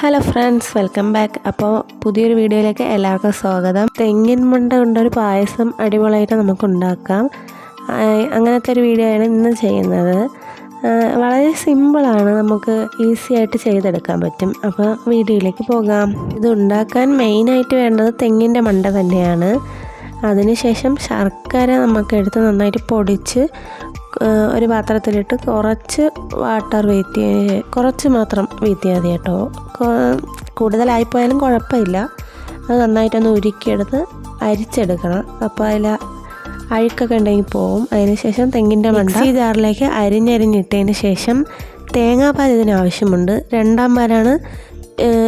Hello friends welcome back അപ്പോൾ പുതിയൊരു വീഡിയോയിലേക്ക് എല്ലാവർക്കും സ്വാഗതം. തെങ്ങിൻ മുണ്ട കൊണ്ടൊരു പായസം അടിപൊളിയായിട്ട് നമുക്ക് ഉണ്ടാക്കാം അങ്ങനത്തെ ഒരു വീഡിയോ ആണ് ഇന്ന് ചെയ്യുന്നത്. വളരെ സിമ്പിളാണ് നമുക്ക് ഈസി ആയിട്ട് ചെയ്തെടുക്കാൻ പറ്റും. അപ്പോൾ വീഡിയോയിലേക്ക് പോകാം. ഇത് ഉണ്ടാക്കാൻ മെയിനായിട്ട് വേണ്ടത് തെങ്ങിന്റെ മണ്ട തന്നെയാണ്. അതിനുശേഷം ശർക്കര നമുക്ക് എടുത്ത് നന്നായിട്ട് പൊടിച്ച് ഒരു പാത്രത്തിലിട്ട് കുറച്ച് വാട്ടർ വീത്തി കുറച്ച് മാത്രം വീത്തിയാൽ മതി കേട്ടോ. കൂടുതലായിപ്പോയാലും കുഴപ്പമില്ല. അത് നന്നായിട്ടൊന്ന് ഉരുക്കിയെടുത്ത് അരിച്ചെടുക്കണം. അപ്പോൾ അതിൽ അഴുക്കൊക്കെ ഉണ്ടെങ്കിൽ പോവും. അതിനുശേഷം തെങ്ങിന്റെ മണ്ട ഈ ജാറിലേക്ക് അരിഞ്ഞരിഞ്ഞിട്ടതിന് ശേഷം തേങ്ങാപ്പാൽ ഇതിന് ആവശ്യമുണ്ട്. രണ്ടാം പാലാണ്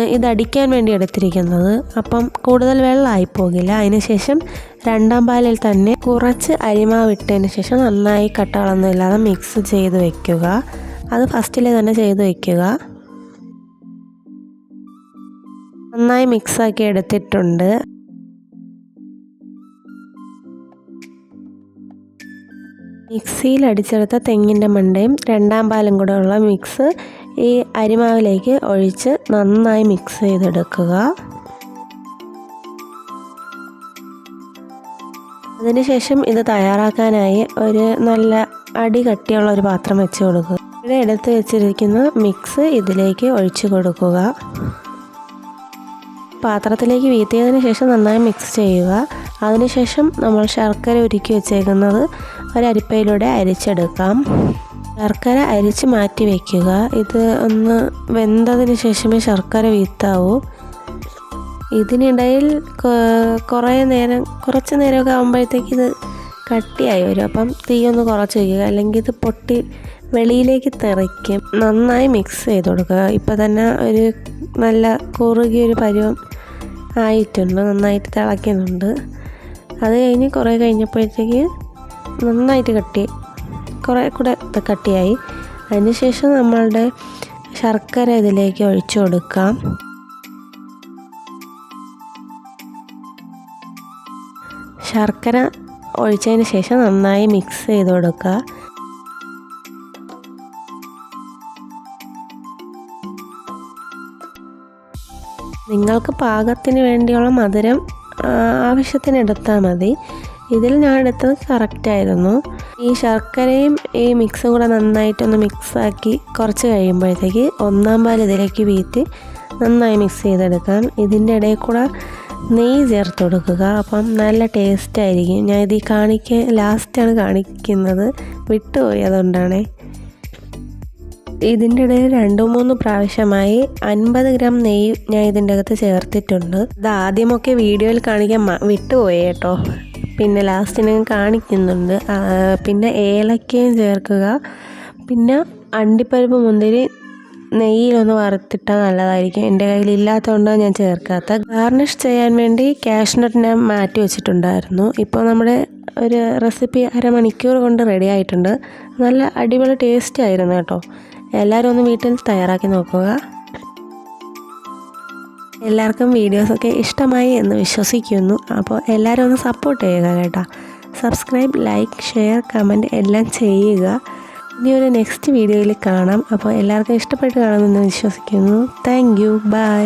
ഇതടിക്കാൻ വേണ്ടി എടുത്തിരിക്കുന്നത്. അപ്പം കൂടുതൽ വെള്ളമായി പോകില്ല. അതിനുശേഷം രണ്ടാം പാലിൽ തന്നെ കുറച്ച് അരിമാവ് ഇട്ടതിന് ശേഷം നന്നായി കട്ടകളൊന്നും ഇല്ലാതെ മിക്സ് ചെയ്ത് വെക്കുക. അത് ഫസ്റ്റിൽ തന്നെ ചെയ്ത് വെക്കുക. നന്നായി മിക്സാക്കി എടുത്തിട്ടുണ്ട്. മിക്സിയിൽ അടിച്ചെടുത്ത തെങ്ങിന്റെ മണ്ടയും രണ്ടാം പാലും കൂടെ ഉള്ള മിക്സ് ഈ അരിമാവിലേക്ക് ഒഴിച്ച് നന്നായി മിക്സ് ചെയ്തെടുക്കുക. അതിനുശേഷം ഇത് തയ്യാറാക്കാനായി ഒരു നല്ല അടി കട്ടിയുള്ള ഒരു പാത്രം വെച്ച് കൊടുക്കുക. ഇവിടെ എടുത്ത് വെച്ചിരിക്കുന്ന മിക്സ് ഇതിലേക്ക് ഒഴിച്ചു കൊടുക്കുക. പാത്രത്തിലേക്ക് വീത്തിയതിന് ശേഷം നന്നായി മിക്സ് ചെയ്യുക. അതിനുശേഷം നമ്മൾ ശർക്കര ഉരുക്കി വെച്ചേക്കുന്നത് ഒരരിപ്പയിലൂടെ അരിച്ചെടുക്കാം. ശർക്കര അരിച്ച് മാറ്റി വയ്ക്കുക ഇത് ഒന്ന് വെന്തതിന് ശേഷമേ ശർക്കര വീത്താവൂ. ഇതിനിടയിൽ കുറേ നേരം കുറച്ച് നേരമൊക്കെ ആകുമ്പോഴത്തേക്ക് ഇത് കട്ടിയായി വരും. അപ്പം തീ ഒന്ന് കുറച്ച് വയ്ക്കുക അല്ലെങ്കിൽ ഇത് പൊട്ടി വെളിയിലേക്ക് തെറിക്കും. നന്നായി മിക്സ് ചെയ്ത് കൊടുക്കുക. ഇപ്പം തന്നെ ഒരു നല്ല കുറുകിയൊരു പരുവം ആയിട്ടുണ്ട്. നന്നായിട്ട് തിളയ്ക്കുന്നുണ്ട്. അത് കഴിഞ്ഞ് കുറേ കഴിഞ്ഞപ്പോഴത്തേക്ക് നന്നായിട്ട് കട്ടി. കുറേ കൂടെ കട്ടിയായി. അതിനുശേഷം നമ്മളുടെ ശർക്കര ഇതിലേക്ക് ഒഴിച്ചു കൊടുക്കാം. ശർക്കര ഒഴിച്ചതിന് ശേഷം നന്നായി മിക്സ് ചെയ്ത് കൊടുക്കുക. നിങ്ങൾക്ക് പാകത്തിന് വേണ്ടിയുള്ള മധുരം ആവശ്യത്തിന് എടുത്താൽ മതി. ഇതിൽ ഞാൻ എടുത്തത് കറക്റ്റായിരുന്നു ഈ ശർക്കരയും ഈ മിക്സും കൂടെ നന്നായിട്ടൊന്ന് മിക്സാക്കി കുറച്ച് കഴിയുമ്പോഴത്തേക്ക് ഒന്നാം പാൽ ഇതിലേക്ക് വീറ്റി നന്നായി മിക്സ് ചെയ്തെടുക്കാം. ഇതിന്റെ ഇടയിൽ കൂടെ നെയ്യ് ചേർത്ത് കൊടുക്കുക. അപ്പം നല്ല ടേസ്റ്റ് ആയിരിക്കും. ഞാൻ ഇത് കാണിക്ക ലാസ്റ്റാണ് കാണിക്കുന്നത്. വിട്ടുപോയി അതുകൊണ്ടാണ്. ഇതിന്റെ ഇടയിൽ രണ്ട് മൂന്ന് പ്രാവശ്യമായി അൻപത് ഗ്രാം നെയ്യ് ഞാൻ ഇതിന്റെ അകത്ത് ചേർത്തിട്ടുണ്ട്. ഇത് ആദ്യമൊക്കെ വീഡിയോയിൽ കാണിക്കാൻ വിട്ടുപോയി കേട്ടോ. പിന്നെ ലാസ്റ്റ് ഞാൻ കാണിക്കുന്നുണ്ട്. പിന്നെ ഏലക്കയും ചേർക്കുക. പിന്നെ അണ്ടിപ്പരിപ്പ് മുന്തിരി നെയ്യിലൊന്ന് വറുത്തിട്ടാൽ നല്ലതായിരിക്കും. എന്റെ കയ്യിൽ ഇല്ലാത്തതുകൊണ്ടാണ് ഞാൻ ചേർക്കാത്ത. ഗാർണിഷ് ചെയ്യാൻ വേണ്ടി കാഷ്നട്ട് ഞാൻ മാറ്റി വെച്ചിട്ടുണ്ടായിരുന്നു. ഇപ്പോൾ നമ്മുടെ ഒരു റെസിപ്പി അരമണിക്കൂർ കൊണ്ട് റെഡി ആയിട്ടുണ്ട്. നല്ല അടിപൊളി ടേസ്റ്റ് ആയിരുന്നു കേട്ടോ. എല്ലാവരും ഒന്ന് വീട്ടിൽ തയ്യാറാക്കി നോക്കുക. എല്ലാവർക്കും വീഡിയോസൊക്കെ ഇഷ്ടമായി എന്ന് വിശ്വസിക്കുന്നു. അപ്പോൾ എല്ലാവരും ഒന്ന് സപ്പോർട്ട് ചെയ്യുക കേട്ടോ. സബ്സ്ക്രൈബ് ലൈക്ക് ഷെയർ കമന്റ് എല്ലാം ചെയ്യുക. ഇനി ഒരു നെക്സ്റ്റ് വീഡിയോയിൽ കാണാം. അപ്പോൾ എല്ലാവർക്കും ഇഷ്ടപ്പെട്ട് കാണുമെന്ന് വിശ്വസിക്കുന്നു. Thank you by